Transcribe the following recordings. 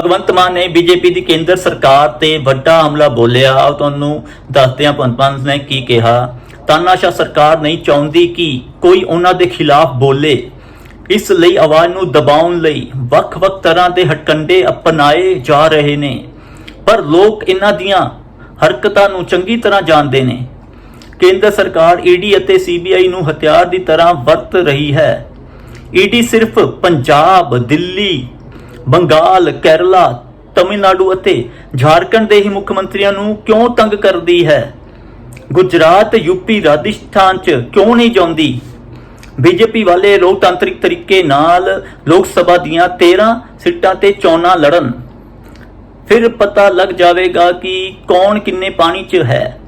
ਭਗਵੰਤ ਮਾਨ ਨੇ ਬੀਜੇਪੀ ਦੀ ਕੇਂਦਰ ਸਰਕਾਰ ਤੇ ਵੱਡਾ ਹਮਲਾ ਬੋਲਿਆ। ਆਓ ਤੁਹਾਨੂੰ ਦੱਸਦੇ ਹਾਂ ਭਗਵੰਤ ਮਾਨ ਨੇ ਕੀ ਕਿਹਾ। ਤਾਨਾਸ਼ਾ ਸਰਕਾਰ ਨਹੀਂ ਚਾਹੁੰਦੀ ਕਿ ਕੋਈ ਉਹਨਾਂ ਦੇ ਖਿਲਾਫ ਬੋਲੇ। ਇਸ ਲਈ ਆਵਾਜ਼ ਨੂੰ ਦਬਾਉਣ ਲਈ ਵੱਖ-ਵੱਖ ਤਰ੍ਹਾਂ ਦੇ ਹਟਕੰਡੇ ਅਪਣਾਏ ਜਾ ਰਹੇ ਨੇ। ਪਰ ਲੋਕ ਇਹਨਾਂ ਦੀਆਂ ਹਰਕਤਾਂ ਨੂੰ ਚੰਗੀ ਤਰ੍ਹਾਂ ਜਾਣਦੇ ਨੇ। ਕੇਂਦਰ ਸਰਕਾਰ ਈਡੀ ਅਤੇ ਸੀਬੀਆਈ ਨੂੰ ਹਥਿਆਰ ਦੀ ਤਰ੍ਹਾਂ ਵਰਤ ਰਹੀ ਹੈ। ਈਡੀ ਸਿਰਫ ਪੰਜਾਬ, ਦਿੱਲੀ ਬੰਗਾਲ, ਕੇਰਲਾ, ਤਮਿਲਨਾਡੂ ਅਤੇ ਝਾਰਖੰਡ ਦੇ ਹੀ ਮੁੱਖ ਮੰਤਰੀਆਂ ਨੂੰ ਕਿਉਂ ਤੰਗ ਕਰਦੀ ਹੈ? ਗੁਜਰਾਤ ਯੂਪੀ ਰਾਜਸਥਾਨ ਚ ਕਿਉਂ ਨਹੀਂ ਜਾਂਦੀ? ਬੀਜੇਪੀ ਵਾਲੇ ਲੋਕਤਾਂਤਰਿਕ ਤਰੀਕੇ ਨਾਲ ਲੋਕ ਸਭਾ ਦੀਆਂ 13 ਸੀਟਾਂ ਤੇ ਚੋਣਾਂ ਲੜਨ। ਫਿਰ ਪਤਾ ਲੱਗ ਜਾਵੇਗਾ ਕਿ ਕੌਣ ਕਿੰਨੇ ਪਾਣੀ 'ਚ ਹੈ।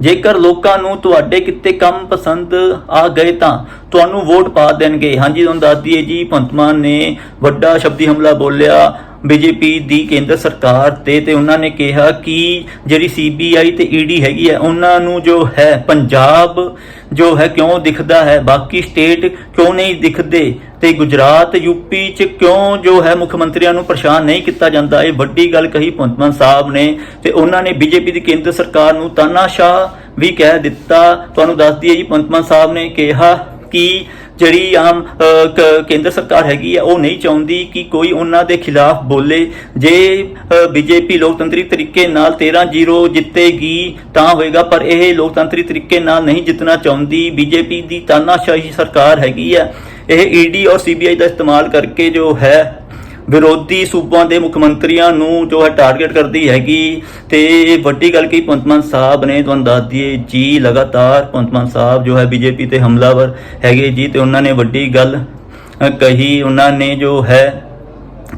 ਜੇਕਰ ਲੋਕਾਂ ਨੂੰ ਤੁਹਾਡੇ ਕਿਤੇ ਕੰਮ ਪਸੰਦ ਆ ਗਏ ਤਾਂ ਤੁਹਾਨੂੰ ਵੋਟ ਪਾ ਦੇਣਗੇ। ਹਾਂਜੀ, ਤੁਹਾਨੂੰ ਦੱਸ ਦਈਏ ਜੀ ਭਗਵੰਤ ਮਾਨ ਨੇ ਵੱਡਾ ਸ਼ਬਦੀ ਹਮਲਾ ਬੋਲਿਆ। ਬੀਜੇਪੀ ਦੀ ਕੇਂਦਰ ਸਰਕਾਰ ਤੇ ਤੇ ਉਹਨਾਂ ਨੇ ਕਿਹਾ ਕਿ ਜਿਹੜੀ ਸੀਬੀਆਈ ਤੇ ਈਡੀ ਹੈਗੀ ਹੈ, ਉਹਨਾਂ ਨੂੰ ਜੋ ਹੈ ਪੰਜਾਬ ਜੋ ਹੈ ਕਿਉਂ ਦਿਖਦਾ ਹੈ, ਬਾਕੀ ਸਟੇਟ ਕਿਉਂ ਨਹੀਂ ਦਿਖਦੇ ਤੇ ਗੁਜਰਾਤ ਯੂਪੀ ਚ ਕਿਉਂ ਜੋ ਹੈ ਮੁੱਖ ਮੰਤਰੀਆਂ ਨੂੰ ਪਰੇਸ਼ਾਨ ਨਹੀਂ ਕੀਤਾ ਜਾਂਦਾ, ਇਹ ਵੱਡੀ ਗੱਲ ਕਹੀ ਭਗਵੰਤ ਮਾਨ ਸਾਹਿਬ ਨੇ ਤੇ ਉਹਨਾਂ ਨੇ ਬੀਜੇਪੀ ਦੀ ਕੇਂਦਰ ਸਰਕਾਰ ਨੂੰ ਤਾਨਾਸ਼ਾਹ ਵੀ ਕਹਿ ਦਿੱਤਾ। ਤੁਹਾਨੂੰ ਦੱਸ ਦਈਏ ਜੀ, ਭਗਵੰਤ ਮਾਨ ਸਾਹਿਬ ਨੇ ਕਿਹਾ ਕਿ ਜਿਹੜੀ ਆਮ ਕ- ਕੇਂਦਰ ਸਰਕਾਰ ਹੈਗੀ ਹੈ ਉਹ ਨਹੀਂ ਚਾਹੁੰਦੀ ਕਿ ਕੋਈ ਉਹਨਾਂ ਦੇ ਖਿਲਾਫ ਬੋਲੇ। ਜੇ ਬੀਜੇਪੀ ਲੋਕਤੰਤਰੀ ਤਰੀਕੇ ਨਾਲ 13-0 ਜਿੱਤੇਗੀ, ਤਾਂ ਹੋਏਗਾ, ਪਰ ਇਹ ਲੋਕਤੰਤਰੀ ਤਰੀਕੇ ਨਾਲ ਨਹੀਂ ਜਿੱਤਣਾ ਚਾਹੁੰਦੀ। ਬੀਜੇਪੀ ਦੀ ਤਾਨਾਸ਼ਾਹੀ ਸਰਕਾਰ ਹੈਗੀ ਹੈ ਇਹ ਈਡੀ ਔਰ ਸੀਬੀਆਈ ਦਾ ਇਸਤੇਮਾਲ ਕਰਕੇ ਜੋ ਹੈ ਵਿਰੋਧੀ ਸੂਬਾਂ ਦੇ ਮੁੱਖ ਮੰਤਰੀਆਂ ਨੂੰ ਜੋ ਹੈ ਟਾਰਗੇਟ ਕਰਦੀ ਹੈਗੀ ਤੇ ਵੱਡੀ ਗੱਲ ਕੀ ਭਗਵੰਤ ਮਾਨ ਸਾਹਿਬ ਨੇ ਤੁਹਾਨੂੰ ਦੱਸ ਦਈਏ ਜੀ ਲਗਾਤਾਰ ਭਗਵੰਤ ਮਾਨ ਸਾਹਿਬ ਜੋ ਹੈ ਬੀਜੇਪੀ ਤੇ ਹਮਲਾਵਰ ਹੈਗੇ ਜੀ ਤੇ ਉਹਨਾਂ ਨੇ ਵੱਡੀ ਗੱਲ ਕਹੀ, ਉਹਨਾਂ ਨੇ ਜੋ ਹੈ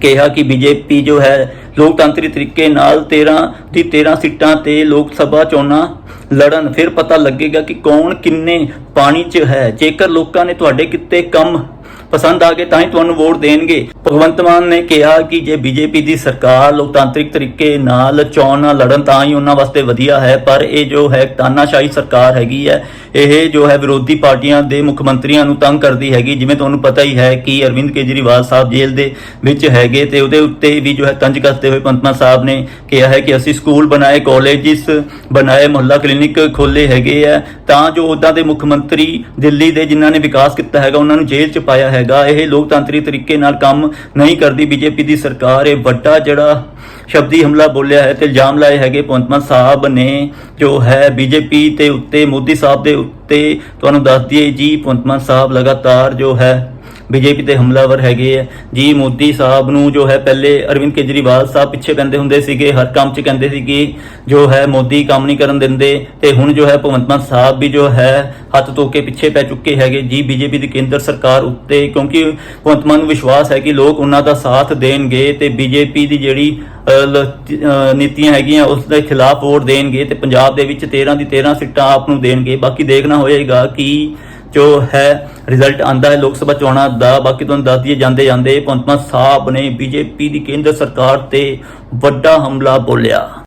ਕਿਹਾ ਕਿ ਬੀਜੇਪੀ ਜੋ ਹੈ ਲੋਕਤੰਤਰੀ ਤਰੀਕੇ ਨਾਲ 13 ਦੀ 13 ਸੀਟਾਂ ਤੇ ਲੋਕ ਸਭਾ ਚੋਣਾਂ ਲੜਨ। ਫਿਰ ਪਤਾ ਲੱਗੇਗਾ ਕਿ ਕੌਣ ਕਿੰਨੇ ਪਾਣੀ 'ਚ ਹੈ। ਜੇਕਰ ਲੋਕਾਂ ਨੇ ਤੁਹਾਡੇ ਕਿਤੇ ਕੰਮ ਪਸੰਦ ਆ ਗਏ ਤਾਂ ਹੀ ਤੁਹਾਨੂੰ ਵੋਟ ਦੇਣਗੇ। ਭਗਵੰਤ ਮਾਨ ਨੇ ਕਿਹਾ ਕਿ ਜੇ ਬੀਜੇਪੀ ਦੀ ਸਰਕਾਰ ਲੋਕਤਾਂਤਰਿਕ ਤਰੀਕੇ ਨਾਲ ਚੋਣਾਂ ਲੜਨ ਤਾਂ ਹੀ ਉਹਨਾਂ ਵਾਸਤੇ ਵਧੀਆ ਹੈ, ਪਰ ਇਹ ਜੋ ਹੈ ਤਾਨਾਸ਼ਾਹੀ ਸਰਕਾਰ ਹੈਗੀ ਹੈ। ਇਹ ਜੋ ਹੈ ਵਿਰੋਧੀ ਪਾਰਟੀਆਂ ਦੇ ਮੁੱਖ ਮੰਤਰੀਆਂ ਨੂੰ ਤੰਗ ਕਰਦੀ ਹੈਗੀ। ਜਿਵੇਂ ਤੁਹਾਨੂੰ ਪਤਾ ਹੀ ਹੈ ਕਿ ਅਰਵਿੰਦ ਕੇਜਰੀਵਾਲ ਸਾਹਿਬ ਜੇਲ੍ਹ ਦੇ ਵਿੱਚ ਹੈਗੇ ਤੇ ਉਹਦੇ ਉੱਤੇ ਵੀ ਜੋ ਹੈ ਤੰਜ ਕੱਸਦੇ ਹੋਏ ਪੰਤਮਾ ਸਾਹਿਬ ਨੇ ਕਿਹਾ ਹੈ ਕਿ ਅਸੀਂ ਸਕੂਲ ਬਣਾਏ, ਕਾਲਜਿਸ ਬਣਾਏ, ਮੁਹੱਲਾ ਕਲੀਨਿਕ ਖੋਲੇ ਹੈਗੇ ਆ। ਤਾਂ ਜੋ ਉਦਾਂ ਦੇ ਮੁੱਖ ਮੰਤਰੀ ਦਿੱਲੀ ਦੇ ਜਿਨ੍ਹਾਂ ਨੇ ਵਿਕਾਸ ਕੀਤਾ ਹੈਗਾ, ਉਹਨਾਂ ਨੂੰ ਜੇਲ੍ਹ 'ਚ ਪਾਇਆ ਹੈਗਾ। ਇਹ ਲੋਕਤੰਤਰੀ ਤਰੀਕੇ ਨਾਲ ਕੰਮ ਨਹੀਂ ਕਰਦੀ। ਬੀਜੇਪੀ ਦੀ ਸਰਕਾਰ ਇਹ ਵੱਡਾ ਜਿਹੜਾ ਸ਼ਬਦੀ ਹਮਲਾ ਬੋਲਿਆ ਹੈ ਤੇ ਇਲਜ਼ਾਮ ਲਾਏ ਹੈਗੇ। ਭਗਵੰਤ ਮਾਨ ਸਾਹਿਬ ਨੇ ਜੋ ਹੈ ਬੀਜੇਪੀ ਤੇ ਉੱਤੇ, ਮੋਦੀ ਸਾਹਿਬ ਦੇ ਉੱਤੇ, ਤੁਹਾਨੂੰ ਦੱਸ ਦਈਏ ਜੀ, ਭਗਵੰਤ ਮਾਨ ਸਾਹਿਬ ਲਗਾਤਾਰ ਜੋ ਹੈ ਬੀਜੇਪੀ ਤੇ ਹਮਲਾਵਰ ਹੈਗੇ ਆ। ਜੀ ਮੋਦੀ ਸਾਹਿਬ ਨੂੰ ਜੋ ਹੈ, ਪਹਿਲੇ ਅਰਵਿੰਦ ਕੇਜਰੀਵਾਲ ਸਾਹਿਬ ਪਿੱਛੇ ਪੈਂਦੇ ਹੁੰਦੇ ਸੀਗੇ, ਹਰ ਕੰਮ 'ਚ ਕਹਿੰਦੇ ਸੀ ਕਿ ਜੋ ਹੈ, ਮੋਦੀ ਕੰਮ ਨਹੀਂ ਕਰਨ ਦਿੰਦੇ। ਤੇ ਹੁਣ ਜੋ ਹੈ, ਭਗਵੰਤ ਮਾਨ ਸਾਹਿਬ ਵੀ ਜੋ ਹੈ, ਹੱਥ ਧੋ ਕੇ ਪਿੱਛੇ ਪੈ ਚੁੱਕੇ ਹੈਗੇ। ਜੀ ਬੀਜੇਪੀ ਦੀ ਕੇਂਦਰ ਸਰਕਾਰ ਉੱਤੇ, ਕਿਉਂਕਿ ਭਗਵੰਤ ਮਾਨ ਨੂੰ ਵਿਸ਼ਵਾਸ ਹੈ ਕਿ ਲੋਕ ਉਹਨਾਂ ਦਾ ਸਾਥ ਦੇਣਗੇ ਤੇ ਬੀਜੇਪੀ ਦੀ ਜਿਹੜੀ ਨੀਤੀਆਂ ਹੈਗੀਆਂ, ਉਸ ਦੇ ਖਿਲਾਫ ਵੋਟ ਦੇਣਗੇ ਤੇ ਪੰਜਾਬ ਦੇ ਵਿੱਚ 13 ਦੀ 13 ਸੀਟਾਂ ਆਪ ਨੂੰ ਦੇਣਗੇ। ਬਾਕੀ ਦੇਖਣਾ ਹੋਏਗਾ ਕਿ ਜੋ ਹੈ। ਰਿਜ਼ਲਟ ਆਂਦਾ ਹੈ। ਲੋਕ ਸਭਾ ਚੋਣਾਂ ਦਾ। ਬਾਕੀ ਤੁਹਾਨੂੰ ਦੱਸ ਦਈਏ, ਜਾਂਦੇ ਜਾਂਦੇ ਭਗਵੰਤ ਮਾਨ ਸਾਹਿਬ ਨੇ ਬੀਜੇਪੀ ਦੀ ਕੇਂਦਰ ਸਰਕਾਰ ਤੇ ਵੱਡਾ ਹਮਲਾ ਬੋਲਿਆ।